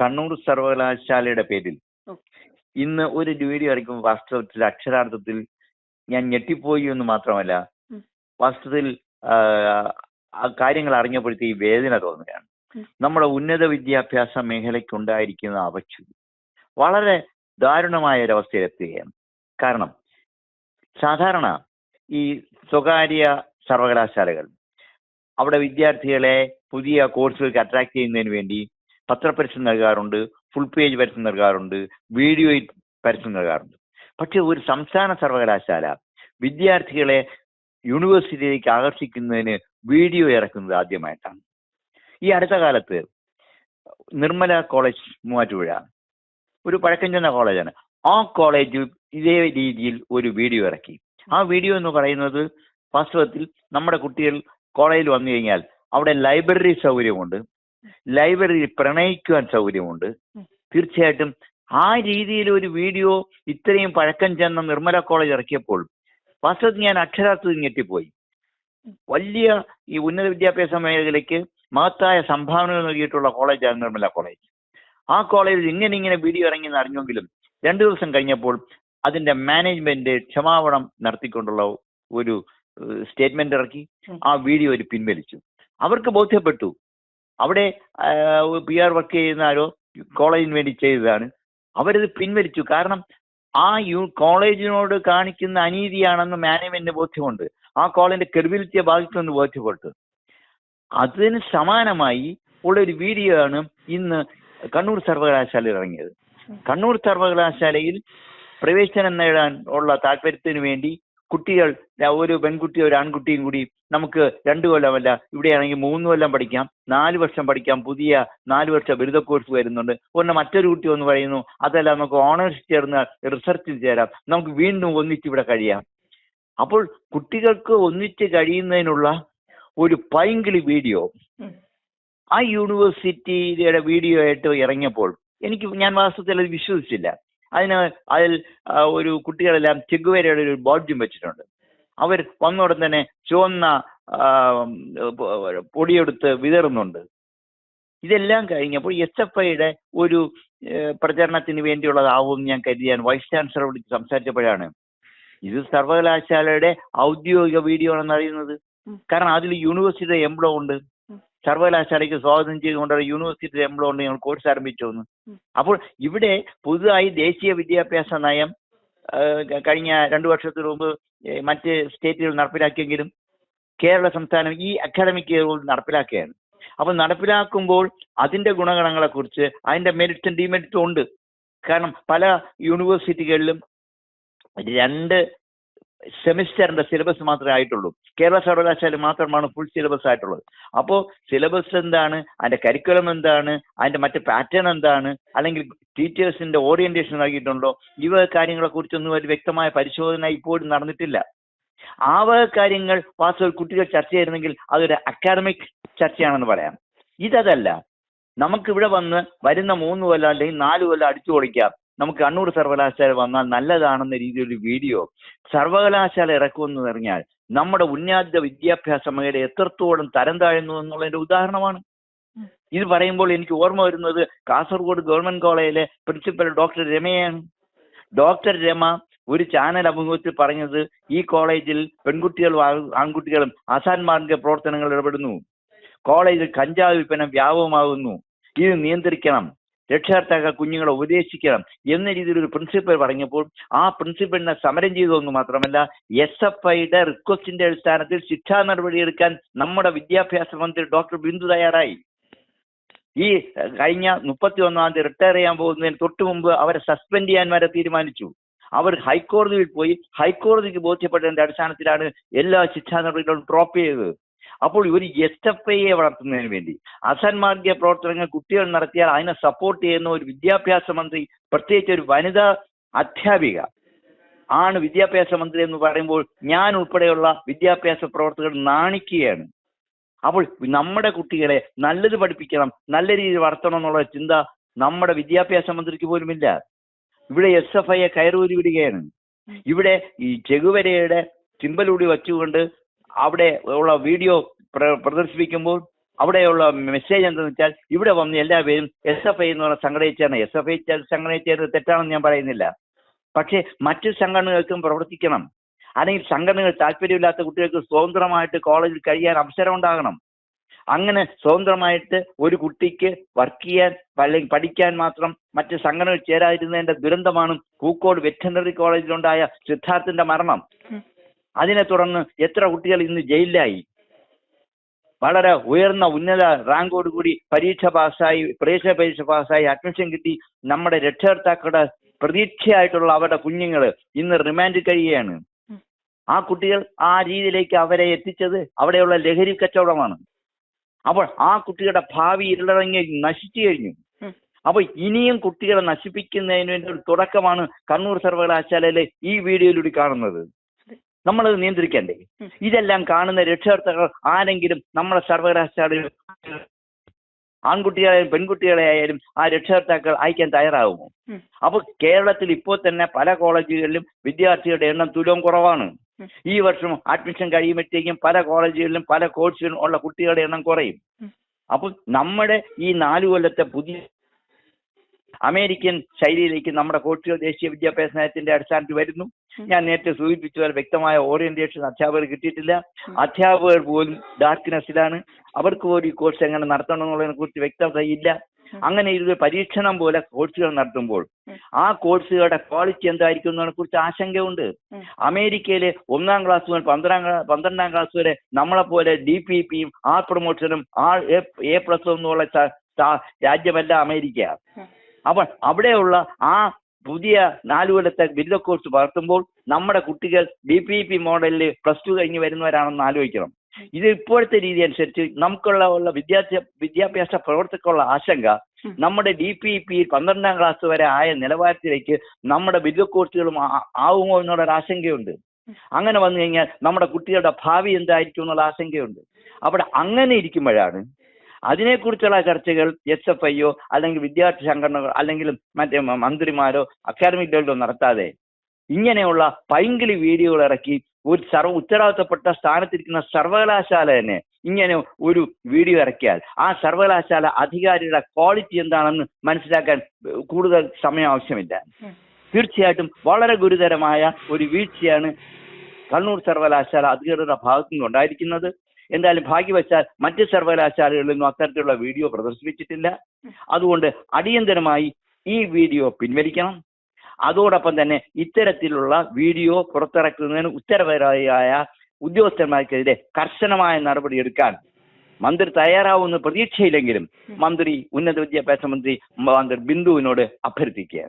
കണ്ണൂർ സർവകലാശാലയുടെ പേരിൽ. ഇന്ന് ഒരു വീഡിയോ ഇറക്കുമ്പോൾ വാസ്തവത്തിൽ അക്ഷരാർത്ഥത്തിൽ ഞാൻ ഞെട്ടിപ്പോയി എന്ന് മാത്രമല്ല വാസ്തവത്തിൽ കാര്യങ്ങൾ അറിഞ്ഞപ്പോഴത്തേക്ക് വേദന തോന്നുകയാണ്. നമ്മുടെ ഉന്നത വിദ്യാഭ്യാസ മേഖലയ്ക്കുണ്ടായിരിക്കുന്ന അവച്ഛുതി വളരെ ദാരുണമായ ഒരു ഒരവസ്ഥയിലെത്തുകയാണ് കാരണം സാധാരണ ഈ സ്വകാര്യ സർവകലാശാലകൾ അവിടെ വിദ്യാർത്ഥികളെ പുതിയ കോഴ്സുകൾക്ക് അട്രാക്ട് ചെയ്യുന്നതിന് വേണ്ടി പത്രപരസ്യം നൽകാറുണ്ട് ഫുൾ പേജ് പരസ്യം നൽകാറുണ്ട് വീഡിയോ പരസ്യം നൽകാറുണ്ട്. പക്ഷെ ഒരു സംസ്ഥാന സർവകലാശാല വിദ്യാർത്ഥികളെ യൂണിവേഴ്സിറ്റിയിലേക്ക് ആകർഷിക്കുന്നതിന് വീഡിയോ ഇറക്കുന്നത് ആദ്യമായിട്ടാണ്. ഈ അടുത്ത കാലത്ത് നിർമ്മല കോളേജ് മൂവാറ്റുപുഴ ഒരു പഴക്കം ചെന്ന കോളേജാണ് ആ കോളേജ് ഇതേ രീതിയിൽ ഒരു വീഡിയോ ഇറക്കി. ആ വീഡിയോ എന്ന് പറയുന്നത് വാസ്തവത്തിൽ നമ്മുടെ കുട്ടികൾ കോളേജിൽ വന്നു കഴിഞ്ഞാൽ അവിടെ ലൈബ്രറി സൗകര്യമുണ്ട്. ലൈബ്രറിയിൽ പ്രണയിക്കുവാൻ സൗകര്യമുണ്ട്. തീർച്ചയായിട്ടും ആ രീതിയിൽ ഒരു വീഡിയോ ഇത്രയും പഴക്കം ചെന്ന നിർമ്മല കോളേജ് ഇറക്കിയപ്പോൾ വാസ്തവത്തിൽ ഞാൻ അക്ഷരാർത്ഥത്തിൽ ഞെട്ടിപ്പോയി. വലിയ ഈ ഉന്നത വിദ്യാഭ്യാസ മേഖലയ്ക്ക് മഹത്തായ സംഭാവനകൾ നൽകിയിട്ടുള്ള കോളേജാണ് നിർമ്മല കോളേജ്. ആ കോളേജിൽ ഇങ്ങനെ ഇങ്ങനെ വീഡിയോ ഇറങ്ങിയെന്ന് അറിഞ്ഞെങ്കിലും രണ്ടു ദിവസം കഴിഞ്ഞപ്പോൾ അതിന്റെ മാനേജ്മെന്റ് ക്ഷമാപണം നടത്തിക്കൊണ്ടുള്ള ഒരു സ്റ്റേറ്റ്മെന്റ് ഇറക്കി ആ വീഡിയോ ഒരു പിൻവലിച്ചു. അവർക്ക് ബോധ്യപ്പെട്ടു. അവിടെ പി ആർ വർക്ക് ചെയ്യുന്ന ആരോ കോളേജിന് വേണ്ടി ചെയ്തതാണ്. അവരത് പിൻവലിച്ചു. കാരണം ആ യു കോളേജിനോട് കാണിക്കുന്ന അനീതിയാണെന്ന് മാനേജ്മെന്റിന് ബോധ്യമുണ്ട്. ആ കോളേജിന്റെ ക്രെഡിബിലിറ്റിയെ ബാധിക്കുമെന്ന് ബോധ്യപ്പെട്ടു. അതിന് സമാനമായി ഉള്ള ഒരു വീഡിയോ ആണ് ഇന്ന് കണ്ണൂർ സർവകലാശാലയിൽ ഇറങ്ങിയത്. കണ്ണൂർ സർവകലാശാലയിൽ പ്രവേശനം നേടാൻ ഉള്ള താല്പര്യത്തിന് വേണ്ടി കുട്ടികൾ ഒരു പെൺകുട്ടിയും ഒരു ആൺകുട്ടിയും കൂടി നമുക്ക് രണ്ട് കൊല്ലമല്ല ഇവിടെയാണെങ്കിൽ മൂന്ന് കൊല്ലം പഠിക്കാം നാല് വർഷം പഠിക്കാം പുതിയ നാല് വർഷ ബിരുദ കോഴ്സ് വരുന്നുണ്ട്. ഒന്ന് മറ്റൊരു കുട്ടി ഒന്ന് പറയുന്നു അതല്ല നമുക്ക് ഓണേഴ്സ് ചേർന്ന് റിസർച്ചിൽ ചേരാം നമുക്ക് വീണ്ടും ഒന്നിച്ച് ഇവിടെ കഴിയാം. അപ്പോൾ കുട്ടികൾക്ക് ഒന്നിച്ച് കഴിയുന്നതിനുള്ള ഒരു പൈങ്കിളി വീഡിയോ. ആ യൂണിവേഴ്സിറ്റിയുടെ വീഡിയോ ആയിട്ട് ഇറങ്ങിയപ്പോൾ എനിക്ക് ഞാൻ വാസ്തവത്തിൽ അത് വിശ്വസിച്ചില്ല. അതിന് അതിൽ ഒരു കുട്ടികളെല്ലാം ചെഗുവേരയുടെ ഒരു ബോഡ്യം വെച്ചിട്ടുണ്ട്. അവർ വന്നോടൻ തന്നെ ചുവന്ന പൊടിയെടുത്ത് വിതറുന്നുണ്ട്. ഇതെല്ലാം കഴിഞ്ഞപ്പോൾ എസ് എഫ് ഐയുടെ ഒരു പ്രചരണത്തിന് വേണ്ടിയുള്ളതാവും ഞാൻ കരുതിയാൻ വൈസ് ചാൻസലർ വിളിച്ച് സംസാരിച്ചപ്പോഴാണ്. ഇത് സർവകലാശാലയുടെ ഔദ്യോഗിക വീഡിയോ ആണെന്ന് അറിയുന്നത്. കാരണം അതിൽ യൂണിവേഴ്സിറ്റിയുടെ എംബ്ലോ ഉണ്ട്. സർവകലാശാലയ്ക്ക് സ്വാഗതം ചെയ്തുകൊണ്ട് യൂണിവേഴ്സിറ്റി എംബ്ലം ഉണ്ട് ഞങ്ങൾ കോഴ്സ് ആരംഭിച്ചു എന്ന് അപ്പോൾ ഇവിടെ പുതുതായി ദേശീയ വിദ്യാഭ്യാസ നയം കഴിഞ്ഞ രണ്ടു വർഷത്തിന് മുമ്പ് മറ്റ് സ്റ്റേറ്റുകൾ നടപ്പിലാക്കിയെങ്കിലും കേരള സംസ്ഥാനം ഈ അക്കാഡമിക് ഇയർ നടപ്പിലാക്കുകയാണ്. അപ്പോൾ നടപ്പിലാക്കുമ്പോൾ അതിന്റെ ഗുണഗണങ്ങളെക്കുറിച്ച് അതിന്റെ മെറിറ്റ്സും ഡിമെറിറ്റും ഉണ്ട്. കാരണം പല യൂണിവേഴ്സിറ്റികളിലും രണ്ട് സെമിസ്റ്ററിന്റെ സിലബസ് മാത്രമേ ആയിട്ടുള്ളൂ. കേരള സർവകലാശാല മാത്രമാണ് ഫുൾ സിലബസ് ആയിട്ടുള്ളത്. അപ്പോൾ സിലബസ് എന്താണ്? അതിന്റെ കരിക്കുലം എന്താണ്? അതിന്റെ മറ്റ് പാറ്റേൺ എന്താണ്? അല്ലെങ്കിൽ ടീച്ചേഴ്സിന്റെ ഓറിയന്റേഷൻ നൽകിയിട്ടുണ്ടോ? ഈ വക കാര്യങ്ങളെ കുറിച്ചൊന്നും ഒരു വ്യക്തമായ പരിശോധന ഇപ്പോഴും നടന്നിട്ടില്ല. ആ വക കാര്യങ്ങൾ വാസ്തവ കുട്ടികൾ ചർച്ച ചെയ്യുന്നെങ്കിൽ അതൊരു അക്കാഡമിക് ചർച്ചയാണെന്ന് പറയാം. ഇതല്ല നമുക്കിവിടെ വന്ന് വരുന്ന മൂന്ന് കൊല്ലം അല്ലെങ്കിൽ നാല് കൊല്ലം അടിച്ചു പൊളിക്കാം നമുക്ക് കണ്ണൂർ സർവകലാശാല വന്നാൽ നല്ലതാണെന്ന രീതിയിലൊരു വീഡിയോ സർവകലാശാല ഇറക്കുമെന്ന് പറഞ്ഞാൽ നമ്മുടെ ഉന്നത വിദ്യാഭ്യാസ മേഖല എത്രത്തോളം തരം താഴുന്നു എന്നുള്ളതിന്റെ ഉദാഹരണമാണ്. ഇത് പറയുമ്പോൾ എനിക്ക് ഓർമ്മ വരുന്നത് കാസർഗോഡ് ഗവൺമെന്റ് കോളേജിലെ പ്രിൻസിപ്പൽ ഡോക്ടർ രമയാണ്. ഡോക്ടർ രമ ഒരു ചാനൽ അഭിമുഖത്തിൽ പറഞ്ഞത് ഈ കോളേജിൽ പെൺകുട്ടികളും ആൺകുട്ടികളും അസാൻമാർഗ പ്രവർത്തനങ്ങൾ ഇടപെടുന്നു. കോളേജിൽ കഞ്ചാവ് വിൽപ്പന വ്യാപകമാകുന്നു. ഇത് നിയന്ത്രിക്കണം. രക്ഷകർത്താക്കൾ കുഞ്ഞുങ്ങളെ ഉപദേശിക്കണം എന്ന രീതിയിൽ ഒരു പ്രിൻസിപ്പൽ പറഞ്ഞപ്പോൾ ആ പ്രിൻസിപ്പലിനെ സമരം ചെയ്തതെന്ന് മാത്രമല്ല എസ് എഫ് ഐയുടെ റിക്വസ്റ്റിന്റെ അടിസ്ഥാനത്തിൽ ശിക്ഷാ നടപടിയെടുക്കാൻ നമ്മുടെ വിദ്യാഭ്യാസ മന്ത്രി ഡോക്ടർ ബിന്ദു തയ്യാറായി. ഈ കഴിഞ്ഞ മുപ്പത്തി ഒന്നാം തീയതി റിട്ടയർ ചെയ്യാൻ പോകുന്നതിന് തൊട്ട് മുമ്പ് അവരെ സസ്പെൻഡ് ചെയ്യാൻ വരെ തീരുമാനിച്ചു. അവർ ഹൈക്കോടതിയിൽ പോയി ഹൈക്കോടതിക്ക് ബോധ്യപ്പെട്ടതിന്റെ അടിസ്ഥാനത്തിലാണ് എല്ലാ ശിക്ഷാ നടപടികളും ഡ്രോപ്പ് ചെയ്തത്. അപ്പോൾ ഇവർ എസ് എഫ് ഐയെ വളർത്തുന്നതിന് വേണ്ടി. അസന്മാർഗീയ പ്രവർത്തനങ്ങൾ കുട്ടികൾ നടത്തിയാൽ അതിനെ സപ്പോർട്ട് ചെയ്യുന്ന ഒരു വിദ്യാഭ്യാസ മന്ത്രി പ്രത്യേകിച്ച് ഒരു വനിതാ അധ്യാപിക ആണ് വിദ്യാഭ്യാസ മന്ത്രി എന്ന് പറയുമ്പോൾ ഞാൻ ഉൾപ്പെടെയുള്ള വിദ്യാഭ്യാസ പ്രവർത്തകർ നാണിക്കുകയാണ്. അപ്പോൾ നമ്മുടെ കുട്ടികളെ നല്ലത് പഠിപ്പിക്കണം നല്ല രീതിയിൽ വളർത്തണം എന്നുള്ള ചിന്ത നമ്മുടെ വിദ്യാഭ്യാസ മന്ത്രിക്ക് പോലുമില്ല. ഇവിടെ എസ് എഫ് ഐയെ കയറൂരി വിടുകയാണ് ഇവിടെ ഈ ചെകുവരയുടെ ചിമ്പലൂടി വച്ചുകൊണ്ട് അവിടെ ഉള്ള വീഡിയോ പ്ര- പ്രദർശിപ്പിക്കുമ്പോൾ അവിടെയുള്ള മെസ്സേജ് എന്താണെന്ന് വെച്ചാൽ ഇവിടെ വന്ന് എല്ലാവരും എസ് എഫ് ഐ എന്ന് പറഞ്ഞ സംഘടനയിൽ ചേർന്ന് എസ് എഫ് ഐ സംഘടനയിൽ ചേർന്ന് തെറ്റാണെന്ന് ഞാൻ പറയുന്നില്ല. പക്ഷേ മറ്റ് സംഘടനകൾക്കും പ്രവർത്തിക്കണം. അല്ലെങ്കിൽ സംഘടനകൾ താല്പര്യമില്ലാത്ത കുട്ടികൾക്ക് സ്വതന്ത്രമായിട്ട് കോളേജിൽ കഴിയാൻ അവസരം ഉണ്ടാകണം. അങ്ങനെ സ്വതന്ത്രമായിട്ട് ഒരു കുട്ടിക്ക് വർക്ക് ചെയ്യാൻ അല്ലെങ്കിൽ പഠിക്കാൻ മാത്രം മറ്റ് സംഘടനകൾ ചേരാതിരുന്നതിന്റെ ദുരന്തമാണ് പൂക്കോട് വെറ്ററിനറി കോളേജിലുണ്ടായ സിദ്ധാർത്ഥിന്റെ മരണം. അതിനെ തുടർന്ന് എത്ര കുട്ടികൾ ഇന്ന് ജയിലിലായി? വളരെ ഉയർന്ന ഉന്നത റാങ്കോടുകൂടി പരീക്ഷ പാസ്സായി പ്രവേശന പരീക്ഷ പാസ്സായി അഡ്മിഷൻ കിട്ടി. നമ്മുടെ രക്ഷകർത്താക്കളുടെ പ്രതീക്ഷയായിട്ടുള്ള അവരുടെ കുഞ്ഞുങ്ങൾ ഇന്ന് റിമാൻഡ് കഴിയുകയാണ്. ആ കുട്ടികൾ ആ രീതിയിലേക്ക് അവരെ എത്തിച്ചത് അവിടെയുള്ള ലഹരി കച്ചവടമാണ്. അപ്പോൾ ആ കുട്ടികളുടെ ഭാവി ഇരുളറങ്ങി നശിച്ചു കഴിഞ്ഞു. അപ്പോൾ അപ്പൊ ഇനിയും കുട്ടികളെ നശിപ്പിക്കുന്നതിന് വേണ്ടി ഒരു തുടക്കമാണ് കണ്ണൂർ സർവകലാശാലയിലെ ഈ വീഡിയോയിലൂടെ കാണുന്നത്. നമ്മളത് നിയന്ത്രിക്കണ്ടേ? ഇതെല്ലാം കാണുന്ന രക്ഷകർത്താക്കൾ ആരെങ്കിലും നമ്മളെ സർവകലാശാലയിൽ ആൺകുട്ടികളെയും പെൺകുട്ടികളെ ആയാലും ആ രക്ഷകർത്താക്കൾ അയക്കാൻ തയ്യാറാകുമോ? അപ്പോൾ അപ്പൊ കേരളത്തിൽ ഇപ്പോൾ തന്നെ പല കോളേജുകളിലും വിദ്യാർത്ഥികളുടെ എണ്ണം തുലവും കുറവാണ്. ഈ വർഷം അഡ്മിഷൻ കഴിയുമ്പോഴത്തേക്കും പല കോളേജുകളിലും പല കോഴ്സുകളിലും ഉള്ള കുട്ടികളുടെ എണ്ണം കുറയും. അപ്പൊ അപ്പോൾ നമ്മുടെ ഈ നാലു കൊല്ലത്തെ പുതിയ അമേരിക്കൻ ശൈലിയിലേക്ക് നമ്മുടെ കോട്ടിയോ ദേശീയ വിദ്യാഭ്യാസ നയത്തിന്റെ അടിസ്ഥാനത്തിൽ വരുന്നു. ഞാൻ നേരത്തെ സൂചിപ്പിച്ച പോലെ വ്യക്തമായ ഓറിയന്റേഷൻ അധ്യാപകർ കിട്ടിയിട്ടില്ല. അധ്യാപകർ പോലും ഡാർക്ക്നെസ്സിലാണ്. അവർക്ക് പോലും ഈ കോഴ്സ് എങ്ങനെ നടത്തണം എന്നുള്ളതിനെ കുറിച്ച് വ്യക്തത ഇല്ല അങ്ങനെ ഇത് പരീക്ഷണം പോലെ കോഴ്സുകൾ നടത്തുമ്പോൾ ആ കോഴ്സുകളുടെ ക്വാളിറ്റി എന്തായിരിക്കും എന്നതിനെ കുറിച്ച് ആശങ്കയുണ്ട്. അമേരിക്കയിലെ ഒന്നാം ക്ലാസ് മുതൽ പന്ത്രണ്ടാം പന്ത്രണ്ടാം ക്ലാസ് വരെ നമ്മളെ പോലെ ഡി പി പിയും ആർ പ്രൊമോഷനും ആർ എ പ്ലസ് എന്നുള്ള രാജ്യമല്ല അമേരിക്ക. അപ്പോൾ അവിടെയുള്ള ആ പുതിയ നാലു കൊല്ലത്തെ ബിരുദ കോഴ്സ് വളർത്തുമ്പോൾ നമ്മുടെ കുട്ടികൾ ഡി പി പി മോഡലിൽ പ്ലസ് ടു കഴിഞ്ഞ് വരുന്നവരാണെന്ന് ആലോചിക്കണം. ഇത് ഇപ്പോഴത്തെ രീതി അനുസരിച്ച് നമുക്കുള്ള ഉള്ള വിദ്യാർത്ഥി വിദ്യാഭ്യാസ പ്രവർത്തകർക്കുള്ള ആശങ്ക നമ്മുടെ ഡി പി പി പന്ത്രണ്ടാം ക്ലാസ് വരെ ആയ നിലവാരത്തിലേക്ക് നമ്മുടെ ബിരുദ കോഴ്സുകളും ആവുമോ എന്നുള്ള ഒരു ആശങ്കയുണ്ട് അങ്ങനെ വന്നു കഴിഞ്ഞാൽ നമ്മുടെ കുട്ടികളുടെ ഭാവി എന്തായിരിക്കും എന്നുള്ള ആശങ്കയുണ്ട്. അവിടെ അങ്ങനെ ഇരിക്കുമ്പോഴാണ് അതിനെക്കുറിച്ചുള്ള ചർച്ചകൾ എസ് എഫ് ഐയോ അല്ലെങ്കിൽ വിദ്യാർത്ഥി സംഘടനകൾ അല്ലെങ്കിൽ മറ്റേ മന്ത്രിമാരോ അക്കാദമിക് ലെവലിലോ നടത്താതെ ഇങ്ങനെയുള്ള പൈങ്കിളി വീഡിയോകൾ ഇറക്കി ഒരു സർവ ഉത്തരവാദിത്തപ്പെട്ട സ്ഥാനത്തിരിക്കുന്ന സർവകലാശാല തന്നെ ഇങ്ങനെ ഒരു വീഡിയോ ഇറക്കിയാൽ ആ സർവകലാശാല അധികാരിയുടെ ക്വാളിറ്റി എന്താണെന്ന് മനസ്സിലാക്കാൻ കൂടുതൽ സമയം ആവശ്യമില്ല. തീർച്ചയായിട്ടും വളരെ ഗുരുതരമായ ഒരു വീഴ്ചയാണ് കണ്ണൂർ സർവകലാശാല അധികൃതരുടെ ഭാഗത്തു നിന്ന് ഉണ്ടായിരിക്കുന്നത് എന്തായാലും ഭാഗ്യവശാൽ മറ്റ് സർവകലാശാലകളിലൊന്നും അത്തരത്തിലുള്ള വീഡിയോ പ്രദർശിപ്പിച്ചിട്ടില്ല. അതുകൊണ്ട് അടിയന്തരമായി ഈ വീഡിയോ പിൻവലിക്കണം. അതോടൊപ്പം തന്നെ ഇത്തരത്തിലുള്ള വീഡിയോ പുറത്തിറക്കുന്നതിന് ഉത്തരവാദിയായ ഉദ്യോഗസ്ഥന്മാർക്കെതിരെ കർശനമായ നടപടിയെടുക്കാൻ മന്ത്രി തയ്യാറാവുമെന്ന് പ്രതീക്ഷയില്ലെങ്കിലും മന്ത്രി ഉന്നത വിദ്യാഭ്യാസ മന്ത്രി മന്ത്രി ബിന്ദുവിനോട് അഭ്യർത്ഥിക്കുകയാണ്.